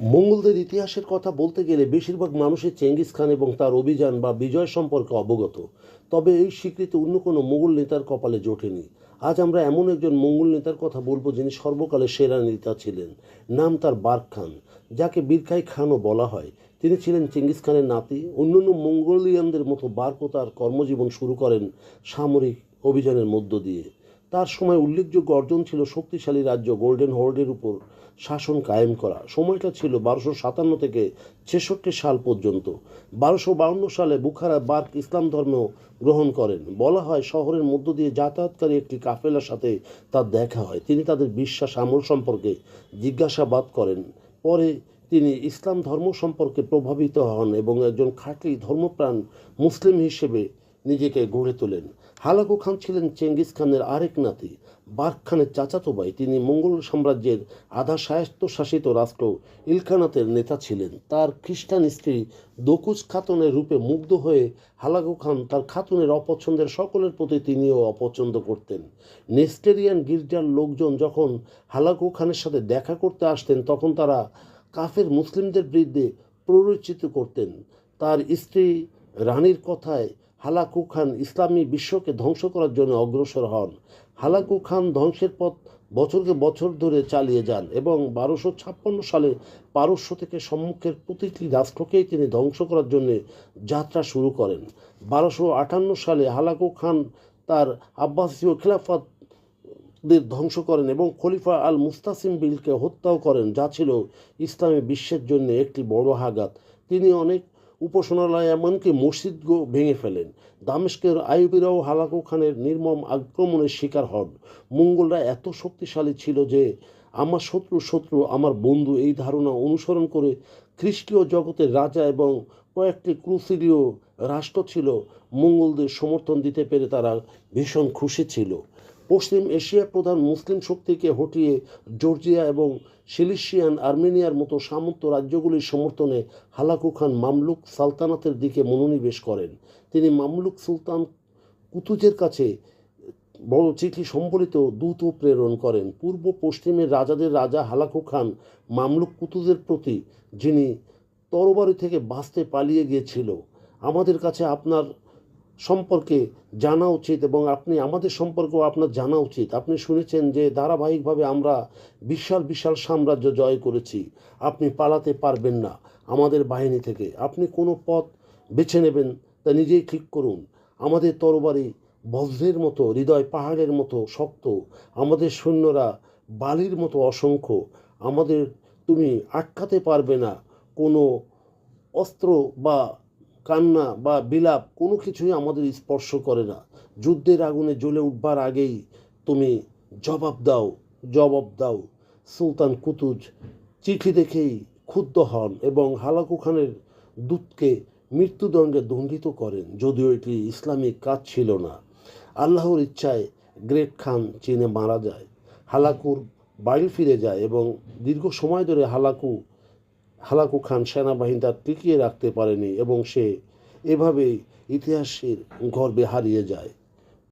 মঙ্গলদের ইতিহাসের কথা বলতে গেলে বেশিরভাগ মানুষই চেঙ্গিস খান এবং তার অভিযান বা বিজয় সম্পর্কে অবগত। তবে এই স্বীকৃতি অন্য কোনো মোগল নেতার কপালে জোটেনি। আজ আমরা এমন একজন মঙ্গল নেতার কথা বলব যিনি সর্বকালের সেরা নেতা ছিলেন। নাম তার বার্ক খান, যাকে বীরখাই খানও বলা হয়। তিনি ছিলেন চেঙ্গিস খানের নাতি। অন্যান্য মঙ্গোলিয়ানদের মতো বার্কও তার কর্মজীবন শুরু করেন সামরিক অভিযানের মধ্য দিয়ে। তার সময় উল্লেখযোগ্য অর্জন ছিল শক্তিশালী রাজ্য গোল্ডেন হোর্ডের উপর শাসন কায়েম করা। সময়টা ছিল বারোশো সাতান্ন থেকে ছেষট্টি সাল পর্যন্ত। বারোশো বাউন্ন সালে বুখারা বার্ক ইসলাম ধর্ম গ্রহণ করেন। বলা হয় শহরের মধ্য দিয়ে যাতায়াতকারী একটি কাফেলার সাথে তার দেখা হয়। তিনি তাদের বিশ্বাস আমল সম্পর্কে জিজ্ঞাসাবাদ করেন। পরে তিনি ইসলাম ধর্ম সম্পর্কে প্রভাবিত হন এবং একজন খাঁটি ধর্মপ্রাণ মুসলিম হিসেবে নিজেকে গড়ে তোলেন। হালাকু খান ছিলেন চেঙ্গিস খানের আরেক নাতি। বার্ক খানের চাচাতো ভাই তিনি মঙ্গল সাম্রাজ্যের আধা স্বায়ত্তশাসিত রাষ্ট্র ইলখানাতের নেতা ছিলেন। তার খ্রিস্টান স্ত্রী দকুজ খাতুনের রূপে মুগ্ধ হয়ে হালাকু খান তার খাতুনের অপছন্দের সকলের প্রতি তিনিও অপছন্দ করতেন। নেস্টেরিয়ান গির্জার লোকজন যখন হালাকু খানের সাথে দেখা করতে আসতেন, তখন তারা কাফের মুসলিমদের বিরুদ্ধে প্ররোচিত করতেন। তার স্ত্রী রানীর কথায় হালাকু খান ইসলামী বিশ্বকে ধ্বংস করার জন্য অগ্রসর হন। হালাকু খান ধ্বংসের পথ বছরকে বছর ধরে চালিয়ে যান এবং বারোশো ছাপ্পান্ন সালে পারস্য থেকে সম্মুখের প্রতিটি রাষ্ট্রকেই তিনি ধ্বংস করার জন্য যাত্রা শুরু করেন। বারোশো আটান্ন সালে হালাকু খান তার আব্বাসীয় খিলাফত দের ধ্বংস করেন এবং খলিফা আল মুস্তাসিম বিলকে হত্যাও করেন, যা ছিল ইসলামী বিশ্বের জন্য একটি বড় আঘাত। তিনি অনেক উপাসনালয় এমনকি মসজিদও ভেঙে ফেলেন। দামেস্কের আইবিরাও হালাকু খানের নির্মম আক্রমণের শিকার হন। মঙ্গলরা এত শক্তিশালী ছিল যে, আমার শত্রু শত্রু, আমার বন্ধু এই ধারণা অনুসরণ করে খ্রিস্টীয় জগতের রাজা এবং কয়েকটি ক্রুসিডীয় রাষ্ট্র ছিল। মঙ্গলদের সমর্থন দিতে পেরে তারা ভীষণ খুশি ছিল। পশ্চিম এশিয়ার প্রধান মুসলিম শক্তিকে হটিয়ে জর্জিয়া এবং সিলিশিয়ান আর্মেনিয়ার মতো সামন্ত রাজ্যগুলির সমর্থনে হালাকু খান মামলুক সালতানাতের দিকে মনোনিবেশ করেন। তিনি মামলুক সুলতান কুতুজের কাছে বড় চিঠি সম্বলিত দূত প্রেরণ করেন। পূর্ব পশ্চিমের রাজাদের রাজা হালাকু খান মামলুক কুতুজের প্রতি, যিনি তরবারি থেকে বাঁচতে পালিয়ে গিয়েছিল, আমাদের কাছে আপনার সম্পর্কে জানা উচিত এবং আপনি আমাদের সম্পর্কেও আপনার জানা উচিত। আপনি শুনেছেন যে ধারাবাহিকভাবে আমরা বিশাল বিশাল সাম্রাজ্য জয় করেছি। আপনি পালাতে পারবেন না আমাদের বাহিনী থেকে। আপনি কোনো পথ বেছে নেবেন, তা নিজেই ঠিক করুন। আমাদের তরবারি বজ্রের মতো, হৃদয় পাহাড়ের মতো শক্ত। আমাদের সৈন্যরা বালির মতো অসংখ্য। আমাদের তুমি আটকাতে পারবে না। কোনো অস্ত্র বা কান্না বা বিলাপ কোনো কিছুই আমাদের স্পর্শ করে না। যুদ্ধের আগুনে জ্বলে উঠবার আগেই তুমি জবাব দাও জবাব দাও, সুলতান কুতুজ। চিঠি দেখেই ক্ষুব্ধ হন এবং হালাকু খানের দূতকে মৃত্যুদণ্ডে দণ্ডিত করেন, যদিও এটি ইসলামিক কাজ ছিল না। আল্লাহর ইচ্ছায় গ্রেট খান চীনে মারা যায়। হালাকুর বাড়ি ফিরে যায় এবং দীর্ঘ সময় ধরে হালাকু হালাকু খান সেনাবাহিনী তার টিকিয়ে রাখতে পারেনি এবং সে এভাবেই ইতিহাসের গর্বে হারিয়ে যায়।